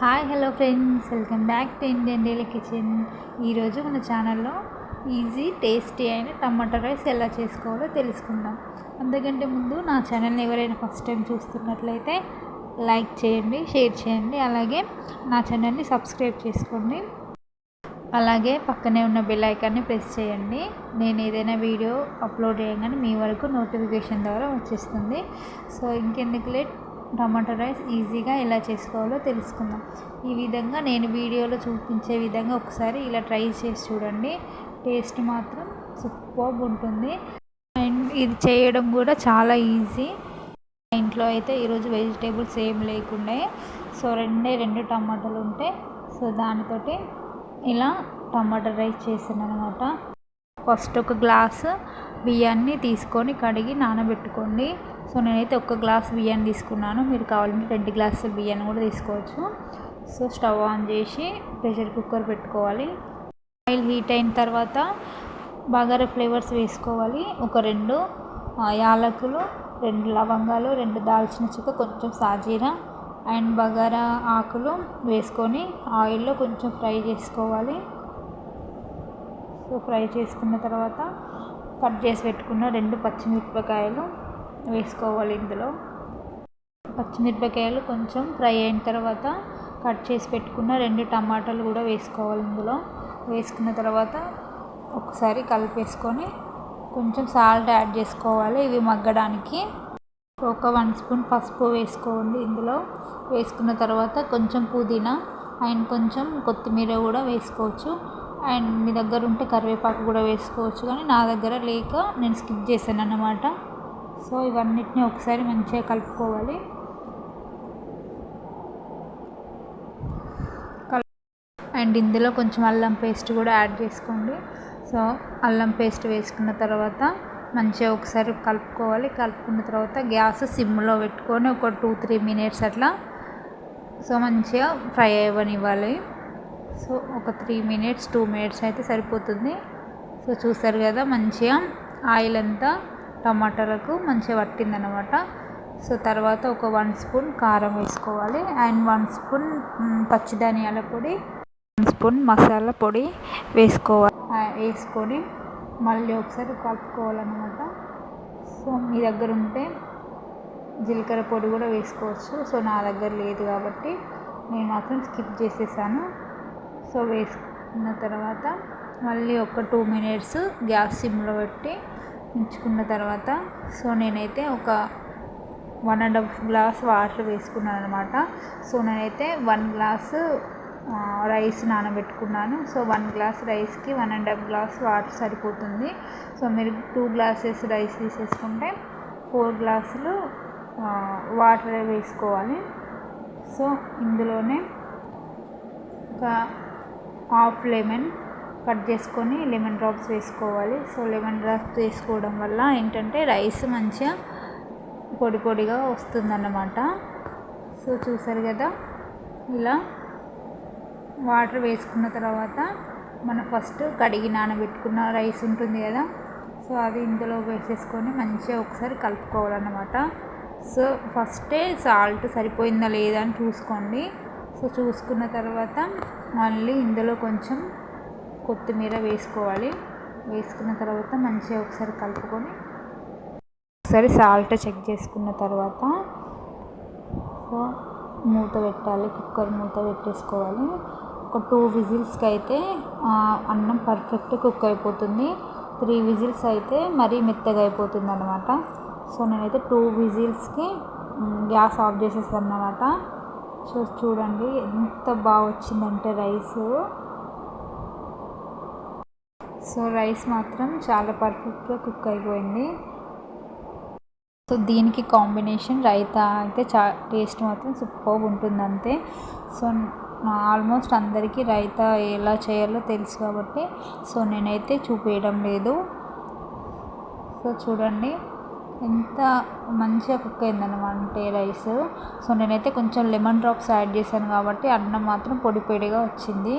Hi hello friends. Welcome back to Indian daily kitchen. ఈరోజు మన ఛానల్లో ఈజీ టేస్టీ అయిన టమాటా రైస్ ఎలా చేసుకోవాలో తెలుసుకుందాం. అంతకంటే ముందు నా ఛానల్ని ఎవరైనా ఫస్ట్ టైం చూస్తున్నట్లయితే లైక్ చేయండి షేర్ చేయండి. అలాగే నా ఛానల్ని సబ్స్క్రైబ్ చేసుకోండి. అలాగే పక్కనే ఉన్న బెల్ ఐకాన్ని ప్రెస్ చేయండి. నేను ఏదైనా వీడియో అప్లోడ్ చేయగానే మీ వరకు నోటిఫికేషన్ ద్వారా వచ్చేస్తుంది. సో ఇంకెందుకు లేట్ టమాటో రైస్ ఈజీగా ఎలా చేసుకోవాలో తెలుసుకుందాం. ఈ విధంగా నేను వీడియోలో చూపించే విధంగా ఒకసారి ఇలా ట్రై చేసి చూడండి. టేస్ట్ మాత్రం సూపర్బ్ ఉంటుంది. అండ్ ఇది చేయడం కూడా చాలా ఈజీ. మా ఇంట్లో అయితే ఈరోజు వెజిటేబుల్స్ ఏం లేకుండా. సో రెండే రెండు టమాటాలు ఉంటాయి సో దానితోటి ఇలా టమాటా రైస్ చేసాను అనమాట ఫస్ట్ ఒక గ్లాసు బియ్యాన్ని తీసుకొని కడిగి నానబెట్టుకోండి. సో నేనైతే ఒక గ్లాస్ బియ్యాన్ని తీసుకున్నాను. మీరు కావాలంటే రెండు గ్లాసుల బియ్యాన్ని కూడా తీసుకోవచ్చు. సో స్టవ్ ఆన్ చేసి ప్రెషర్ కుక్కర్ పెట్టుకోవాలి. ఆయిల్ హీట్ అయిన తర్వాత బగారా ఫ్లేవర్స్ వేసుకోవాలి. ఒక రెండు యాలకులు రెండు లవంగాలు రెండు దాల్చిన చెక్క కొంచెం సాజీరా అండ్ బగారా ఆకులు వేసుకొని ఆయిల్లో కొంచెం ఫ్రై చేసుకోవాలి. సో ఫ్రై చేసుకున్న తర్వాత కట్ చేసి పెట్టుకున్న రెండు పచ్చిమిరపకాయలు వేసుకోవాలి ఇందులో. పచ్చిమిరపకాయలు కొంచెం ఫ్రై అయిన తర్వాత కట్ చేసి పెట్టుకున్న రెండు టమాటాలు కూడా వేసుకోవాలి ఇందులో. వేసుకున్న తర్వాత ఒకసారి కలిపేసుకొని కొంచెం సాల్ట్ యాడ్ చేసుకోవాలి. ఇవి మగ్గడానికి ఒక వన్ స్పూన్ పసుపు వేసుకోండి ఇందులో. వేసుకున్న తర్వాత కొంచెం పుదీనా అండ్ కొంచెం కొత్తిమీర కూడా వేసుకోవచ్చు. అండ్ మీ దగ్గర ఉంటే కరివేపాకు కూడా వేసుకోవచ్చు. కానీ నా దగ్గర లేక నేను స్కిప్ చేశాను అన్నమాట సో ఇవన్నిటిని ఒకసారి మంచిగా కలుపుకోవాలి. అండ్ ఇందులో కొంచెం అల్లం పేస్ట్ కూడా యాడ్ చేసుకోండి. సో అల్లం పేస్ట్ వేసుకున్న తర్వాత మంచిగా ఒకసారి కలుపుకోవాలి. కలుపుకున్న తర్వాత గ్యాస్ సిమ్లో పెట్టుకొని ఒక టూ త్రీ మినిట్స్ అట్లా సో మంచిగా ఫ్రై అవ్వనివ్వాలి. సో ఒక త్రీ మినిట్స్ టూ మినిట్స్ అయితే సరిపోతుంది. సో చూసారు కదా మంచిగా ఆయిల్ అంతా టమాటాలకు మంచిగా పట్టిందనమాట సో తర్వాత ఒక వన్ స్పూన్ కారం వేసుకోవాలి. అండ్ వన్ స్పూన్ పచ్చి ధనియాల పొడి వన్ స్పూన్ మసాలా పొడి వేసుకోవాలి. వేసుకొని మళ్ళీ ఒకసారి కలుపుకోవాలన్నమాట. సో మీ దగ్గర ఉంటే జీలకర్ర పొడి కూడా వేసుకోవచ్చు. సో నా దగ్గర లేదు కాబట్టి నేను మాత్రం స్కిప్ చేసేసాను. సో వేసుకున్న తర్వాత మళ్ళీ ఒక టూ మినిట్స్ గ్యాస్ సిమ్లో పెట్టి ఉంచుకున్న తర్వాత సో నేనైతే ఒక one and half glass water వేసుకున్నాను అనమాట సో నేనైతే వన్ గ్లాస్ రైస్ నానబెట్టుకున్నాను. సో వన్ గ్లాస్ రైస్కి one and half glass water సరిపోతుంది. సో మీరు టూ గ్లాసెస్ రైస్ తీసేసుకుంటే ఫోర్ గ్లాసులు వాటర్ వేసుకోవాలి. సో ఇందులోనే ఒక హాఫ్ లెమన్ కట్ చేసుకొని లెమన్ డ్రాప్స్ వేసుకోవాలి. సో లెమన్ డ్రాప్స్ వేసుకోవడం వల్ల ఏంటంటే రైస్ మంచిగా పొడి పొడిగా వస్తుందన్నమాట. సో చూసారు కదా? ఇలా వాటర్ వేసుకున్న తర్వాత మనం ఫస్ట్ కడిగి నానబెట్టుకున్న రైస్ ఉంటుంది కదా? సో అది ఇందులో వేసేసుకొని మంచిగా ఒకసారి కలుపుకోవాలన్నమాట. సో ఫస్టే సాల్ట్ సరిపోయిందా లేదా అని చూసుకోండి. సో చూసుకున్న తర్వాత మళ్ళీ ఇందులో కొంచెం కొత్తిమీర వేసుకోవాలి. వేసుకున్న తర్వాత మంచిగా ఒకసారి కలుపుకొని ఒకసారి సాల్ట్ చెక్ చేసుకున్న తర్వాత సో మూత పెట్టాలి. కుక్కర్ మూత పెట్టేసుకోవాలి. ఒక టూ విజిల్స్కి అయితే అన్నం పర్ఫెక్ట్ కుక్ అయిపోతుంది. త్రీ విజిల్స్ అయితే మరీ మెత్తగా అయిపోతుంది అనమాట సో నేనైతే టూ విజిల్స్కి గ్యాస్ ఆఫ్ చేసేస్తాను అనమాట సో చూడండి ఎంత బాగా వచ్చిందంటే రైస్. సో రైస్ మాత్రం చాలా పర్ఫెక్ట్గా కుక్ అయిపోయింది. సో దీనికి కాంబినేషన్ రైతా అయితే చా టేస్ట్ మాత్రం సూపర్ ఉంటుంది అంతే సో ఆల్మోస్ట్ అందరికీ రైతా ఎలా చేయాలో తెలుసు కాబట్టి సో నేనైతే చూపించడం లేదు. సో చూడండి ఎంత మంచిగా కుక్ అయిందనమాట రైస్. సో నేనైతే కొంచెం లెమన్ డ్రాప్స్ యాడ్ చేశాను కాబట్టి అన్నం మాత్రం పొడి పొడిగా వచ్చింది.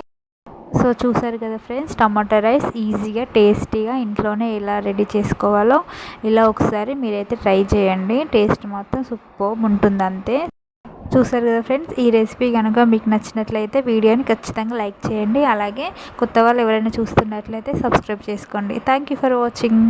సో చూసారు కదా ఫ్రెండ్స్ టమాటా రైస్ ఈజీగా టేస్టీగా ఇంట్లోనే ఎలా రెడీ చేసుకోవాలో ఇలా ఒకసారి మీరైతే ట్రై చేయండి. టేస్ట్ మాత్రం సూపర్ ఉంటుంది అంతే. చూసారు కదా ఫ్రెండ్స్ ఈ రెసిపీ కనుక మీకు నచ్చినట్లయితే వీడియోని ఖచ్చితంగా లైక్ చేయండి. అలాగే కొత్త వాళ్ళు ఎవరైనా చూస్తున్నట్లయితే సబ్స్క్రైబ్ చేసుకోండి. Thank you for watching.